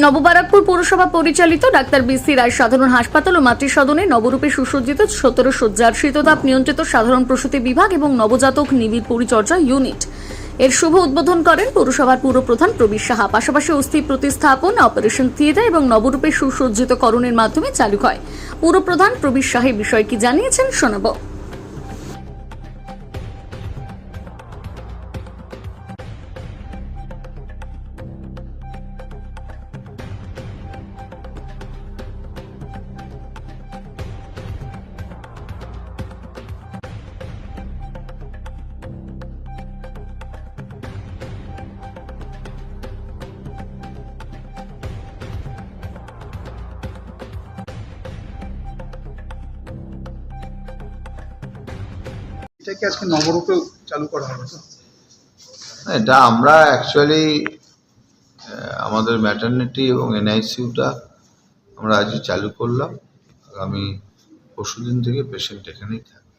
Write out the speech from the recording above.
নববারাকপুর পৌরসভা পরিচালিত doctor BC রায় সাধারণ হাসপাতাল ও মাতৃসদনে নবরূপে সুসজ্জিত সতেরো শয্যার শীততাপ নিয়ন্ত্রিত সাধারণ প্রসূতি বিভাগ এবং নবজাতক নিবিড় পরিচর্যা ইউনিট। এর শুভ উদ্বোধন করেন পৌরসভার পুরপ্রধান প্রবীর সাহা। পাশাপাশি অস্থি প্রতিস্থাপন, অপারেশন থিয়েটার এবং নবরূপে সুসজ্জিতকরণের মাধ্যমে চালু হয়। পুরপ্রধান প্রবীর শাহ এই বিষয়ে কি জানিয়েছেন শোনাবো। এটা কি আজকে নবরূপে চালু করা হবে না, এটা আমরা অ্যাকচুয়ালি আমাদের ম্যাটার্নিটি এবং এনআইসিউটা আমরা আজই চালু করলাম। আগামী পরশুদিন থেকে পেশেন্ট এখানেই থাকবে।